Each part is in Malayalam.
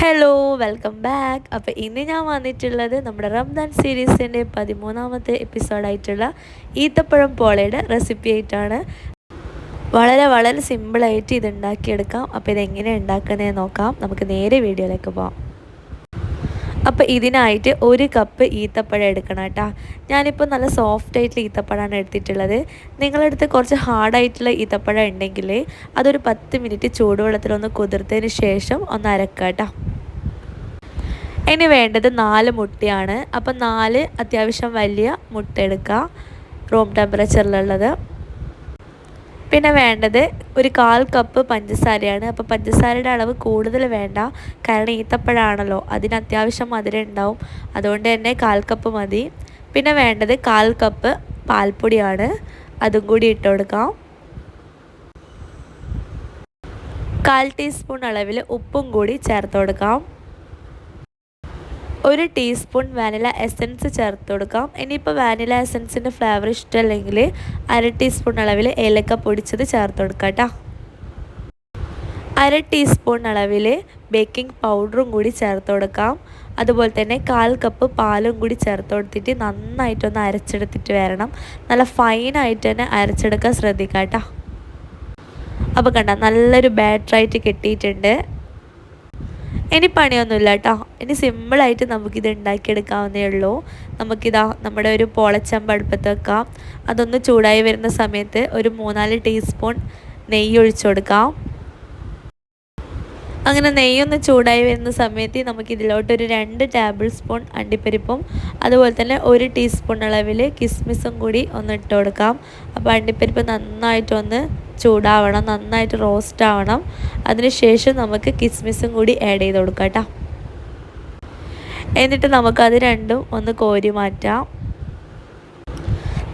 ഹലോ വെൽക്കം ബാക്ക് അപ്പോൾ ഇന്ന് ഞാൻ വന്നിട്ടുള്ളത് നമ്മുടെ റംദാൻ സീരീസിന്റെ പതിമൂന്നാമത്തെ എപ്പിസോഡായിട്ടുള്ള ഈത്തപ്പഴം പോളയുടെ റെസിപ്പി ആയിട്ടാണ്. വളരെ വളരെ സിമ്പിളായിട്ട് ഇത് ഉണ്ടാക്കിയെടുക്കാം. അപ്പോൾ ഇതെങ്ങനെ ഉണ്ടാക്കുന്നതെന്ന് നോക്കാം. നമുക്ക് നേരെ വീഡിയോയിലേക്ക് പോകാം അപ്പോൾ ഇതിനായിട്ട് ഒരു കപ്പ് ഈത്തപ്പഴം എടുക്കണം കേട്ടോ. ഞാനിപ്പോൾ നല്ല സോഫ്റ്റ് ആയിട്ടുള്ള ഈത്തപ്പഴമാണ് എടുത്തിട്ടുള്ളത്. നിങ്ങളടുത്ത് കുറച്ച് ഹാർഡായിട്ടുള്ള ഈത്തപ്പഴം ഉണ്ടെങ്കിൽ അതൊരു പത്ത് മിനിറ്റ് ചൂടുവെള്ളത്തിലൊന്ന് കുതിർത്തതിന് ശേഷം ഒന്ന് അരക്കാം കേട്ടോ. ഇനി വേണ്ടത് നാല് മുട്ടയാണ്. അപ്പം നാല് അത്യാവശ്യം വലിയ മുട്ട എടുക്കുക റൂം ടെമ്പറേച്ചറിലുള്ളത്. പിന്നെ വേണ്ടത് ഒരു കാൽ കപ്പ് പഞ്ചസാരയാണ്. അപ്പോൾ പഞ്ചസാരയുടെ അളവ് കൂടുതൽ വേണ്ട. കാരണം ഈത്തപ്പഴമാണല്ലോ അതിന് അത്യാവശ്യം മധുരം ഉണ്ടാവും. അതുകൊണ്ട് തന്നെ കാൽ കപ്പ് മതി. പിന്നെ വേണ്ടത് കാൽ കപ്പ് പാൽപ്പൊടിയാണ്. അതും കൂടി ഇട്ട് കൊടുക്കാം. കാൽ ടീസ്പൂൺ അളവിൽ ഉപ്പും കൂടി ചേർത്ത് കൊടുക്കാം. ഒരു ടീസ്പൂൺ വാനില എസൻസ് ചേർത്ത് കൊടുക്കാം. ഇനിയിപ്പോൾ വാനില എസൻസിന്റെ ഫ്ലേവർ ഇഷ്ടമല്ലെങ്കിൽ അര ടീസ്പൂൺ അളവിൽ ഏലക്ക പൊടിച്ചത് ചേർത്ത് കൊടുക്കാം അര ടീസ്പൂൺ അളവിൽ ബേക്കിംഗ് പൗഡറും കൂടി ചേർത്ത് കൊടുക്കാം. അതുപോലെ തന്നെ കാൽ കപ്പ് പാലും കൂടി ചേർത്ത് കൊടുത്തിട്ട് നന്നായിട്ടൊന്ന് അരച്ചെടുത്തിട്ട് വരണം. നല്ല ഫൈനായിട്ട് തന്നെ അരച്ചെടുക്കാൻ ശ്രദ്ധിക്കാം കേട്ടോ. അപ്പോൾ കണ്ട നല്ലൊരു ബാറ്ററായിട്ട് കിട്ടിയിട്ടുണ്ട്. ഇനി പണിയൊന്നുമില്ല കേട്ടോ ഇനി സിമ്പിളായിട്ട് നമുക്കിത് ഉണ്ടാക്കിയെടുക്കാവുന്നേ ഉള്ളൂ. നമുക്കിതാ നമ്മുടെ ഒരു പോളച്ചമ്പ് അടുപ്പത്ത് വെക്കാം. അതൊന്ന് ചൂടായി വരുന്ന സമയത്ത് ഒരു മൂന്നാൽ ടീസ്പൂൺ നെയ്യ് ഒഴിച്ചു കൊടുക്കാം. അങ്ങനെ നെയ്യൊന്ന് ചൂടായി വരുന്ന സമയത്ത് നമുക്ക് ഇതിലോട്ടൊരു രണ്ട് ടേബിൾ സ്പൂൺ അണ്ടിപ്പരിപ്പും അതുപോലെ തന്നെ ഒരു ടീസ്പൂൺ അളവിൽ കിസ്മിസും കൂടി ഒന്ന് ഇട്ട് കൊടുക്കാം. അപ്പോൾ അണ്ടിപ്പരിപ്പ് നന്നായിട്ടൊന്ന് ചൂടാവണം നന്നായിട്ട് റോസ്റ്റ് ആവണം. അതിനുശേഷം നമുക്ക് കിസ്മിസും കൂടി ആഡ് ചെയ്ത് കൊടുക്കാം കേട്ടോ. എന്നിട്ട് നമുക്കത് രണ്ടും ഒന്ന് കോരി മാറ്റാം.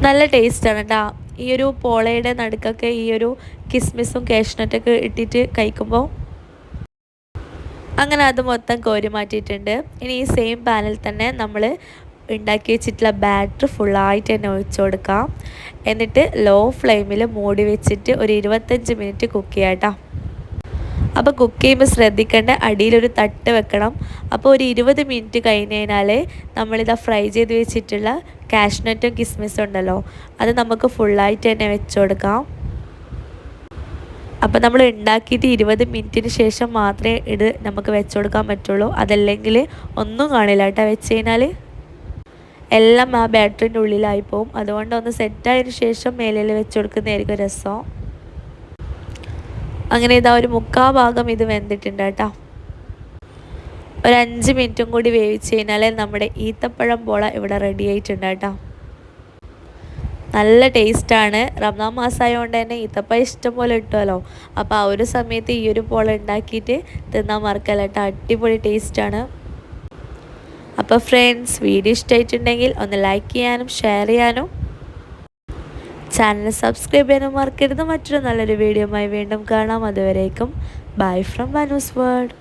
നല്ല ടേസ്റ്റാണ് കേട്ടോ ഈ ഒരു പോളയുടെ നടുക്കൊക്കെ ഈ ഒരു കിസ്മിസും കാഷ്നട്ടൊക്കെ ഇട്ടിട്ട് കഴിക്കുമ്പോൾ അങ്ങനെ അത് മൊത്തം കോരി മാറ്റിയിട്ടുണ്ട്. ഇനി ഈ സെയിം പാനിൽ തന്നെ നമ്മൾ ഉണ്ടാക്കി വെച്ചിട്ടുള്ള ബാറ്റർ ഫുള്ളായിട്ട് തന്നെ ഒഴിച്ചു കൊടുക്കാം. എന്നിട്ട് ലോ ഫ്ലെയിമിൽ മൂടി വെച്ചിട്ട് ഒരു ഇരുപത്തഞ്ച് മിനിറ്റ് കുക്ക് ചെയ്യാം അപ്പോൾ കുക്ക് ചെയ്യുമ്പോൾ ശ്രദ്ധിക്കേണ്ട അടിയിലൊരു തട്ട് വെക്കണം. അപ്പോൾ ഒരു ഇരുപത് മിനിറ്റ് കഴിഞ്ഞ് കഴിഞ്ഞാൽ നമ്മളിതാ ഫ്രൈ ചെയ്ത് വെച്ചിട്ടുള്ള കാഷ്നട്ടും കിസ്മിസും ഉണ്ടല്ലോ അത് നമുക്ക് ഫുള്ളായിട്ട് തന്നെ വെച്ചു കൊടുക്കാം. അപ്പോൾ നമ്മൾ ഉണ്ടാക്കിയിട്ട് ഇരുപത് മിനിറ്റിന് ശേഷം മാത്രമേ ഇത് നമുക്ക് വെച്ചു കൊടുക്കാൻ പറ്റുള്ളൂ. അതല്ലെങ്കിൽ ഒന്നും കാണില്ല കേട്ടോ വെച്ച് കഴിഞ്ഞാൽ എല്ലാം ആ ബാറ്ററിന്റെ ഉള്ളിലായി പോവും. അതുകൊണ്ട് ഒന്ന് സെറ്റായതിനു ശേഷം മേലിൽ വെച്ച് കൊടുക്കുന്നതായിരിക്കും രസം. അങ്ങനെ ഇതാ ഒരു മുക്കാ ഭാഗം ഇത് വെന്തിട്ടുണ്ട് കേട്ടോ. ഒരു അഞ്ച് മിനിറ്റും കൂടി വേവിച്ച് കഴിഞ്ഞാൽ നമ്മുടെ ഈത്തപ്പഴം പോള ഇവിടെ റെഡി ആയിട്ടുണ്ട് കേട്ടോ. നല്ല ടേസ്റ്റാണ് റംസാൻ മാസമായതുകൊണ്ട് തന്നെ ഈത്തപ്പഴം ഇഷ്ടം പോലെ കിട്ടുമല്ലോ. അപ്പോൾ ആ ഒരു സമയത്ത് ഈ ഒരു പോള ഉണ്ടാക്കിയിട്ട് തിന്നാൻ മറക്കല്ല കേട്ടോ. അടിപൊളി ടേസ്റ്റാണ് അപ്പോൾ ഫ്രണ്ട്സ് വീഡിയോ ഇഷ്ടമായിട്ടുണ്ടെങ്കിൽ ഒന്ന് ലൈക്ക് ചെയ്യാനും ഷെയർ ചെയ്യാനും. ചാനൽ സബ്സ്ക്രൈബ് ചെയ്യാനും മറക്കരുത്. മറ്റൊരു നല്ലൊരു വീഡിയോയുമായി വീണ്ടും കാണാം. അതുവരേക്കും ബൈ ഫ്രം വനൂസ് വേൾഡ്